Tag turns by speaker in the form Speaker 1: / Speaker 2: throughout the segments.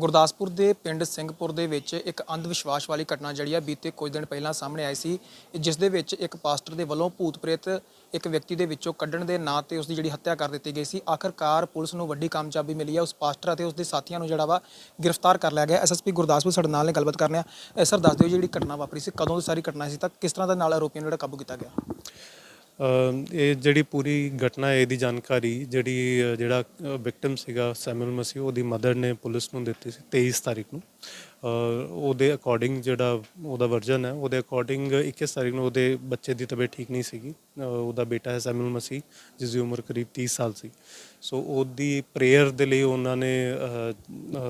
Speaker 1: ਗੁਰਦਾਸਪੁਰ ਦੇ ਪਿੰਡ ਸਿੰਘਪੁਰ ਦੇ ਵਿੱਚ ਇੱਕ ਅੰਧ ਵਿਸ਼ਵਾਸ ਵਾਲੀ ਘਟਨਾ ਜਿਹੜੀ ਆ ਬੀਤੇ ਕੁਝ ਦਿਨ ਪਹਿਲਾਂ ਸਾਹਮਣੇ ਆਈ ਸੀ, ਜਿਸ ਦੇ ਵਿੱਚ ਇੱਕ ਪਾਸਟਰ ਦੇ ਵੱਲੋਂ ਭੂਤ ਪ੍ਰੇਤ ਇੱਕ ਵਿਅਕਤੀ ਦੇ ਵਿੱਚੋਂ ਕੱਢਣ ਦੇ ਨਾਂ ਤੇ ਉਸ ਦੀ ਜਿਹੜੀ ਹੱਤਿਆ ਕਰ ਦਿੱਤੀ ਗਈ ਸੀ। ਆਖਰਕਾਰ ਪੁਲਿਸ ਨੂੰ ਵੱਡੀ ਕਾਮਯਾਬੀ ਮਿਲੀ ਹੈ ਉਸ ਪਾਸਟਰ ਅਤੇ ਉਸ ਦੇ ਸਾਥੀਆਂ ਨੂੰ ਜਿਹੜਾ ਵਾ ਗ੍ਰਿਫਤਾਰ ਕਰ ਲਿਆ ਗਿਆ। ਐਸਐਸਪੀ ਗੁਰਦਾਸਪੁਰ ਸਾਡੇ ਨਾਲ ਨੇ ਗੱਲਬਾਤ ਕਰਨੇ ਆ ਸਰ, ਦੱਸ ਦਿਓ ਜਿਹੜੀ ਘਟਨਾ ਵਾਪਰੀ ਸੀ, ਕਦੋਂ ਦੀ ਸਾਰੀ ਘਟਨਾ ਸੀ, ਤਾਂ ਕਿਸ ਤਰ੍ਹਾਂ ਦਾ ਨਾਲ ਆਰੋਪੀਆਂ ਨੂੰ ਜਿਹੜਾ ਕਾਬੂ ਕੀਤਾ ਗਿਆ?
Speaker 2: ਇਹ ਜਿਹੜੀ ਪੂਰੀ ਘਟਨਾ ਹੈ, ਇਹਦੀ ਜਾਣਕਾਰੀ ਜਿਹੜੀ ਜਿਹੜਾ ਵਿਕਟਮ ਸੀਗਾ ਸੈਮੂਅਲ ਮਸੀਹ, ਉਹਦੀ ਮਦਰ ਨੇ ਪੁਲਿਸ ਨੂੰ ਦਿੱਤੀ ਸੀ 23 ਤਾਰੀਖ ਨੂੰ। ਉਹਦੇ ਅਕੋਰਡਿੰਗ ਜਿਹੜਾ ਉਹਦਾ ਵਰਜਨ ਹੈ, ਉਹਦੇ ਅਕੋਰਡਿੰਗ 21 ਤਾਰੀਖ ਨੂੰ ਉਹਦੇ ਬੱਚੇ ਦੀ ਤਬੀਅਤ ਠੀਕ ਨਹੀਂ ਸੀਗੀ। ਉਹਦਾ ਬੇਟਾ ਹੈ ਸੈਮੂਅਲ ਮਸੀਹ, ਜਿਸ ਦੀ ਉਮਰ ਕਰੀਬ 30 ਸਾਲ ਸੀ। ਸੋ ਉਹਦੀ ਪ੍ਰੇਅਰ ਦੇ ਲਈ ਉਹਨਾਂ ਨੇ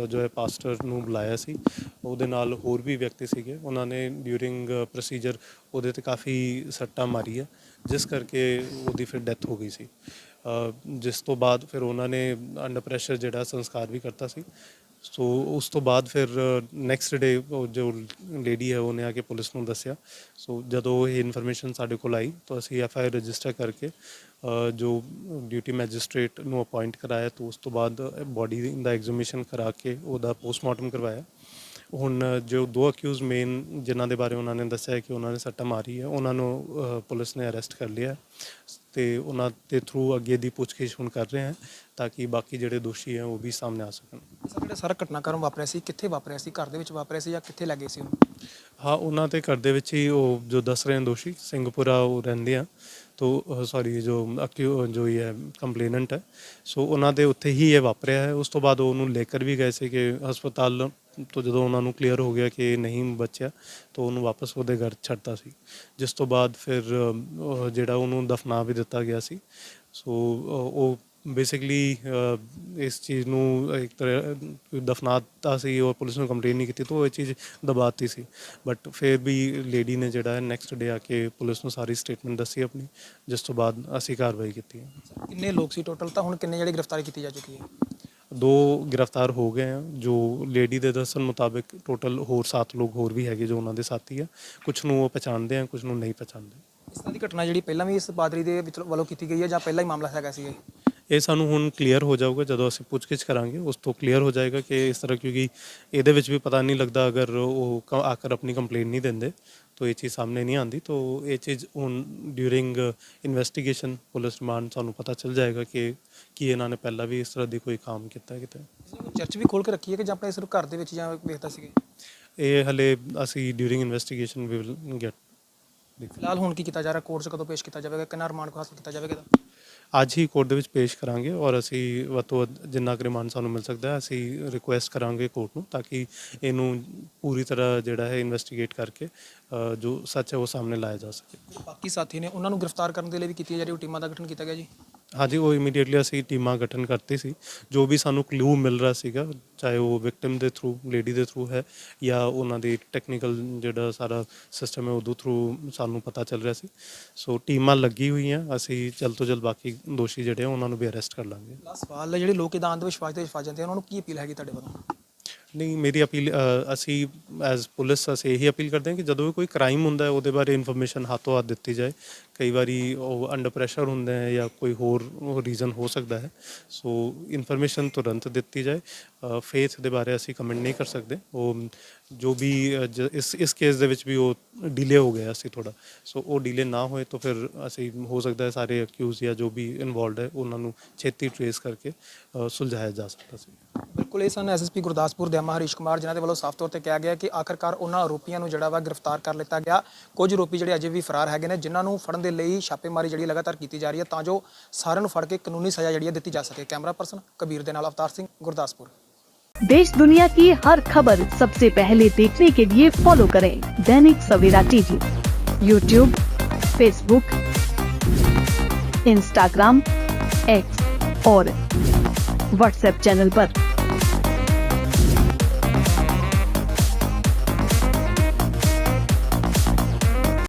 Speaker 2: ਜੋ ਹੈ ਪਾਸਟਰ ਨੂੰ ਬੁਲਾਇਆ ਸੀ। ਉਹਦੇ ਨਾਲ ਹੋਰ ਵੀ ਵਿਅਕਤੀ ਸੀਗੇ। ਉਹਨਾਂ ਨੇ ਡਿਊਰਿੰਗ ਪ੍ਰੋਸੀਜਰ ਉਹਦੇ ਤੇ ਕਾਫੀ ਸੱਟਾਂ ਮਾਰੀ ਹੈ ਜਿਸ ਕਰਕੇ ਉਹਦੀ ਫਿਰ ਡੈਥ ਹੋ ਗਈ ਸੀ। ਜਿਸ ਤੋਂ ਬਾਅਦ ਫਿਰ ਉਹਨਾਂ ਨੇ ਅੰਡਰ ਪ੍ਰੈਸ਼ਰ ਜਿਹੜਾ ਸੰਸਕਾਰ ਵੀ ਕਰਤਾ ਸੀ। ਸੋ ਉਸ ਤੋਂ ਬਾਅਦ ਫਿਰ ਨੈਕਸਟ ਡੇ ਜੋ ਲੇਡੀ ਹੈ ਉਹਨੇ ਆ ਕੇ ਪੁਲਿਸ ਨੂੰ ਦੱਸਿਆ। ਸੋ ਜਦੋਂ ਇਹ ਇਨਫੋਰਮੇਸ਼ਨ ਸਾਡੇ ਕੋਲ ਆਈ ਤਾਂ ਅਸੀਂ ਐਫ ਆਈ ਆਰ ਰਜਿਸਟਰ ਕਰਕੇ ਅ, ਜੋ ਡਿਊਟੀ ਮੈਜਿਸਟ੍ਰੇਟ ਨੂੰ ਅਪਾਇੰਟ ਕਰਾਇਆ ਤਾਂ ਉਸ ਤੋਂ ਬਾਅਦ ਬੋਡੀ ਦਾ ਐਗਜ਼ੀਮੀਸ਼ਨ ਕਰਾ ਕੇ ਉਹਦਾ ਪੋਸਟਮਾਰਟਮ ਕਰਵਾਇਆ। ਹੁਣ ਜੋ ਦੋ ਅਕਿਊਜ਼ ਮੇਨ ਜਿਨ੍ਹਾਂ ਦੇ ਬਾਰੇ ਉਹਨਾਂ ਨੇ ਦੱਸਿਆ ਕਿ ਉਹਨਾਂ ਨੇ ਸੱਟਾ ਮਾਰੀ ਹੈ ਉਹਨਾਂ ਨੂੰ ਪੁਲਿਸ ਨੇ ਅਰੈਸਟ ਕਰ ਲਿਆ ਤੇ ਉਹਨਾਂ ਦੇ ਥਰੂ ਅੱਗੇ ਦੀ ਪੁੱਛਗਿੱਛ ਹੁਣ ਕਰ ਰਹੇ ਹਾਂ ਤਾਂ ਕਿ ਬਾਕੀ ਜਿਹੜੇ ਦੋਸ਼ੀ ਹੈ ਉਹ ਵੀ ਸਾਹਮਣੇ ਆ ਸਕਣ।
Speaker 1: ਸਰ ਜਿਹੜਾ ਸਾਰਾ ਘਟਨਾਕ੍ਰਮ ਵਾਪਰਿਆ ਸੀ ਕਿੱਥੇ ਵਾਪਰਿਆ ਸੀ? ਘਰ ਦੇ ਵਿੱਚ ਵਾਪਰਿਆ ਸੀ ਜਾਂ ਕਿੱਥੇ ਲੱਗੇ ਸੀ ਉਹਨੂੰ?
Speaker 2: ਹਾਂ ਉਹਨਾਂ ਤੇ ਘਰ ਦੇ ਵਿੱਚ ਹੀ ਉਹ ਜੋ ਦੱਸ ਰਹੇ ਹਨ ਦੋਸ਼ੀ ਸਿੰਘਪੁਰਾ ਉਹ ਰਹਿੰਦੇ ਆ। ਤੋ ਸੌਰੀ ਜੋ ਅਕਿਊ ਜੋ ਇਹ ਹੈ ਕੰਪਲੇਨੈਂਟ ਹੈ। ਸੋ ਉਹਨਾਂ ਦੇ ਉੱਥੇ ਹੀ ਇਹ ਵਾਪਰਿਆ ਹੈ। ਉਸ ਤੋਂ ਬਾਅਦ ਉਹ ਉਹਨੂੰ ਲੈ ਕਰ ਵੀ ਗਏ ਸੀ ਕਿ ਹਸਪਤਾਲ ਤੋਂ ਜਦੋਂ ਉਹਨਾਂ ਨੂੰ ਕਲੀਅਰ ਹੋ ਗਿਆ ਕਿ ਨਹੀਂ ਬਚਿਆ ਤਾਂ ਉਹਨੂੰ ਵਾਪਸ ਉਹਦੇ ਘਰ ਛੱਡਤਾ ਸੀ। ਜਿਸ ਤੋਂ ਬਾਅਦ ਫਿਰ ਅ, ਜਿਹੜਾ ਉਹਨੂੰ ਦਫਨਾ ਵੀ ਦਿੱਤਾ ਗਿਆ ਸੀ। ਸੋ ਅ, ਉਹ ਬੇਸਿਕਲੀ ਇਸ ਚੀਜ਼ ਨੂੰ ਇੱਕ ਤਰ੍ਹਾਂ ਦਫਨਾਤਾ ਸੀ ਔਰ ਪੁਲਿਸ ਨੂੰ ਕੰਪਲੇਨ ਨਹੀਂ ਕੀਤੀ ਤਾਂ ਉਹ ਇਹ ਚੀਜ਼ ਦਬਾਤੀ ਸੀ। ਬਟ ਫਿਰ ਵੀ ਲੇਡੀ ਨੇ ਜਿਹੜਾ ਹੈ ਨੈਕਸਟ ਡੇ ਆ ਕੇ ਪੁਲਿਸ ਨੂੰ ਸਾਰੀ ਸਟੇਟਮੈਂਟ ਦੱਸੀ ਆਪਣੀ ਜਿਸ ਤੋਂ ਬਾਅਦ ਅਸੀਂ ਕਾਰਵਾਈ ਕੀਤੀ ਹੈ।
Speaker 1: ਕਿੰਨੇ ਲੋਕ ਸੀ ਟੋਟਲ ਤਾਂ ਹੁਣ ਕਿੰਨੇ ਜਿਹੜੇ ਗ੍ਰਿਫ਼ਤਾਰ ਕੀਤੀ ਜਾ ਚੁੱਕੀ ਹੈ?
Speaker 2: ਦੋ ਗ੍ਰਿਫਤਾਰ ਹੋ ਗਏ ਆ ਜੋ ਲੇਡੀ ਦੇ ਦੱਸਣ ਮੁਤਾਬਿਕ ਟੋਟਲ ਹੋਰ 7 ਲੋਕ ਹੋਰ ਵੀ ਹੈਗੇ ਜੋ ਉਹਨਾਂ ਦੇ ਸਾਥੀ ਆ। ਕੁਝ ਨੂੰ ਉਹ ਪਛਾਣਦੇ ਆ ਕੁਝ ਨੂੰ ਨਹੀਂ ਪਛਾਣਦੇ।
Speaker 1: ਇਸ ਤਰ੍ਹਾਂ ਦੀ ਘਟਨਾ ਜਿਹੜੀ ਪਹਿਲਾਂ ਵੀ ਇਸ ਪਾਦਰੀ ਦੇ ਵਿੱਚ ਵੱਲੋਂ ਕੀਤੀ ਗਈ ਹੈ ਜਾਂ ਪਹਿਲਾਂ ਹੀ ਮਾਮਲਾ ਹੈਗਾ ਸੀ ਇਹ?
Speaker 2: ਸਾਨੂੰ ਹੁਣ ਕਲੀਅਰ ਹੋ ਜਾਊਗਾ ਜਦੋਂ ਅਸੀਂ ਪੁੱਛਗਿੱਛ ਕਰਾਂਗੇ ਉਸ ਤੋਂ ਕਲੀਅਰ ਹੋ ਜਾਏਗਾ ਕਿ ਇਸ ਤਰ੍ਹਾਂ ਕਿਉਂਕਿ ਇਹਦੇ ਵਿੱਚ ਵੀ ਪਤਾ ਨਹੀਂ ਲੱਗਦਾ ਅਗਰ ਉਹ ਕ- ਆਕਰ ਆਪਣੀ ਕੰਪਲੇਂਟ ਨਹੀਂ ਦਿੰਦੇ। ਤਾਂ ਇਹ ਚੀਜ਼ ਸਾਹਮਣੇ ਨਹੀਂ ਆਂਦੀ ਤਾਂ ਇਹ ਚੀਜ਼ ਹੁਣ ਡਿਊਰਿੰਗ ਇਨਵੈਸਟੀਗੇਸ਼ਨ ਪੁਲਿਸ ਰਿਮਾਂਡ ਸਾਨੂੰ ਪਤਾ ਚੱਲ ਜਾਏਗਾ ਕਿ ਕੀ ਇਹਨਾਂ ਨੇ ਪਹਿਲਾਂ ਵੀ ਇਸ ਤਰ੍ਹਾਂ ਦੀ ਕੋਈ ਕੰਮ ਕੀਤਾ ਹੈ ਕਿਤੇ।
Speaker 1: ਚਰਚ ਵੀ ਖੋਲ ਕੇ ਰੱਖੀ ਹੈ ਕਿ ਜਾਂ ਆਪਣੇ ਸਿਰਫ ਘਰ ਦੇ ਵਿੱਚ ਜਾਂ ਵੇਖਦਾ ਸੀਗੇ?
Speaker 2: ਇਹ ਹਲੇ ਅਸੀਂ during investigation we will get
Speaker 1: ਫਿਲਹਾਲ ਹੁਣ ਕੀ ਕੀਤਾ ਜਾ ਰਿਹਾ? ਕੋਰਟ 'ਚ ਕਦੋਂ ਪੇਸ਼ ਕੀਤਾ ਜਾਵੇਗਾ? ਕਿੰਨਾ ਰਿਮਾਂਡ ਹਾਸਲ ਕੀਤਾ ਜਾਵੇਗਾ?
Speaker 2: ਅੱਜ ਹੀ ਕੋਰਟ ਦੇ ਵਿੱਚ ਪੇਸ਼ ਕਰਾਂਗੇ ਔਰ ਅਸੀਂ ਵੱਧ ਤੋਂ ਵੱਧ ਜਿੰਨਾ ਕੁ ਰਿਮਾਂਡ ਸਾਨੂੰ ਮਿਲ ਸਕਦਾ, ਅਸੀਂ ਰਿਕੁਐਸਟ ਕਰਾਂਗੇ ਕੋਰਟ ਨੂੰ ਤਾਂ ਕਿ ਇਹਨੂੰ ਪੂਰੀ ਤਰ੍ਹਾਂ ਜਿਹੜਾ ਹੈ ਇਨਵੈਸਟੀਗੇਟ ਕਰਕੇ ਜੋ ਸੱਚ ਹੈ ਉਹ ਸਾਹਮਣੇ ਲਾਇਆ ਜਾ ਸਕੇ।
Speaker 1: ਬਾਕੀ ਸਾਥੀ ਨੇ, ਉਹਨਾਂ ਨੂੰ ਗ੍ਰਿਫਤਾਰ ਕਰਨ ਦੇ ਲਈ ਵੀ ਕੀਤੀ ਜਾ ਰਹੀ ਟੀਮਾਂ ਦਾ ਗਠਨ ਕੀਤਾ ਗਿਆ ਜੀ।
Speaker 2: ਹਾਂਜੀ ਉਹ ਇਮੀਡੀਏਟਲੀ ਅਸੀਂ ਟੀਮਾਂ ਗਠਨ ਕਰਤੀ ਸੀ। ਜੋ ਵੀ ਸਾਨੂੰ ਕਲੂ ਮਿਲ ਰਿਹਾ ਸੀਗਾ ਚਾਹੇ ਉਹ ਵਿਕਟਿਮ ਦੇ ਥਰੂ ਲੇਡੀ ਦੇ ਥਰੂ ਹੈ ਜਾਂ ਉਹਨਾਂ ਦੀ ਟੈਕਨੀਕਲ ਜਿਹੜਾ ਸਾਰਾ ਸਿਸਟਮ ਹੈ ਉਹਦੇ ਥਰੂ ਸਾਨੂੰ ਪਤਾ ਚੱਲ ਰਿਹਾ ਸੀ। ਸੋ ਟੀਮਾਂ ਲੱਗੀ ਹੋਈਆਂ ਅਸੀਂ ਜਲਦ ਤੋਂ ਜਲਦ ਬਾਕੀ ਦੋਸ਼ੀ ਜਿਹੜੇ ਆ ਉਹਨਾਂ ਨੂੰ ਵੀ ਅਰੈਸਟ ਕਰ ਲਾਂਗੇ।
Speaker 1: ਲਾਸਟ ਸਵਾਲ ਹੈ ਜਿਹੜੇ ਲੋਕ ਇਹਦਾ ਅੰਧ ਵਿਸ਼ਵਾਸ ਵਿੱਚ ਫਸ ਜਾਂਦੇ ਆ ਉਹਨਾਂ ਨੂੰ ਕੀ ਅਪੀਲ ਹੈਗੀ ਤੁਹਾਡੇ ਵੱਲੋਂ?
Speaker 2: ਨਹੀਂ ਮੇਰੀ ਅਪੀਲ ਅਸੀਂ ਐਜ਼ ਪੁਲਿਸ ਅਸੀਂ ਇਹੀ ਅਪੀਲ ਕਰਦੇ ਹਾਂ ਕਿ ਜਦੋਂ ਵੀ ਕੋਈ ਕ੍ਰਾਈਮ ਹੁੰਦਾ ਹੈ ਉਹਦੇ ਬਾਰੇ ਇਨਫੋਰਮੇਸ਼ਨ ਹੱਥੋਂ ਹੱਥ ਦਿੱਤੀ ਜਾਏ। ਕਈ ਵਾਰੀ ਉਹ ਅੰਡਰ ਪ੍ਰੈਸ਼ਰ ਹੁੰਦੇ ਹੈ ਜਾਂ ਕੋਈ ਹੋਰ ਰੀਜ਼ਨ ਹੋ ਸਕਦਾ ਹੈ। ਸੋ ਇਨਫੋਰਮੇਸ਼ਨ ਤੁਰੰਤ ਦਿੱਤੀ ਜਾਏ। ਫੇਥ ਦੇ ਬਾਰੇ ਅਸੀਂ ਕਮੈਂਟ ਨਹੀਂ ਕਰ ਸਕਦੇ। ਉਹ, ਜੋ ਵੀ ਇਸ ਇਸ ਕੇਸ ਦੇ ਵਿੱਚ ਵੀ ਉਹ ਡਿਲੇ ਹੋ ਗਿਆ ਸੀ ਥੋੜਾ ਸੋ ਉਹ ਡਿਲੇ ਨਾ ਹੋਏ ਤਾਂ ਫਿਰ ਅਸੀਂ ਹੋ ਸਕਦਾ ਹੈ ਸਾਰੇ ਅਕਿਊਜ਼ ਜਾਂ ਜੋ ਵੀ ਇਨਵੋਲਡ ਹੈ ਉਹਨਾਂ ਨੂੰ ਛੇਤੀ ਟ੍ਰੇਸ ਕਰਕੇ ਸੁਲਝਾਇਆ ਜਾ ਸਕਦਾ ਸੀ।
Speaker 1: ਬਿਲਕੁਲ, ਇਹ ਸਨ ਐਸਐਸਪੀ ਗੁਰਦਾਸਪੁਰ ਦੇ ਅਮਾ ਹਰੀਸ਼ ਕੁਮਾਰ, ਜਿਨ੍ਹਾਂ ਦੇ ਵੱਲੋਂ ਸਾਫ਼ ਤੌਰ ਤੇ ਕਿਹਾ ਗਿਆ ਕਿ ਆਖਰਕਾਰ ਉਹਨਾਂ ਆਰੋਪੀਆਂ ਨੂੰ ਜਿਹੜਾ ਵਾ ਗ੍ਰਿਫਤਾਰ ਕਰ ਲਿੱਤਾ ਗਿਆ। ਕੁਝ ਆਰੋਪੀ ਜਿਹੜੇ ਅਜੇ ਵੀ ਫਰਾਰ ਹੈਗੇ ਨੇ, ਜਿਨ੍ਹਾਂ ਨੂੰ ਫੜਨ ਦੇ ਲਈ ਛਾਪੇਮਾਰੀ ਜਿਹੜੀ ਲਗਾਤਾਰ ਕੀਤੀ ਜਾ ਰਹੀ ਹੈ ਤਾਂ ਜੋ ਸਾਰਿਆਂ ਨੂੰ ਫੜ ਕੇ ਕਾਨੂੰਨੀ ਸਜ਼ਾ ਜਿਹੜੀ ਹੈ ਦਿੱਤੀ ਜਾ ਸਕੇ ਕੈਮਰਾ ਪਰਸਨ ਕਬੀਰ ਦੇ ਨਾਲ ਅਵਤਾਰ ਸਿੰਘ ਗੁਰਦਾਸਪੁਰ
Speaker 3: देश दुनिया की हर खबर सबसे पहले देखने के लिए फॉलो करें Dainik Savera TV YouTube Facebook Instagram X और व्हाट्सएप चैनल पर।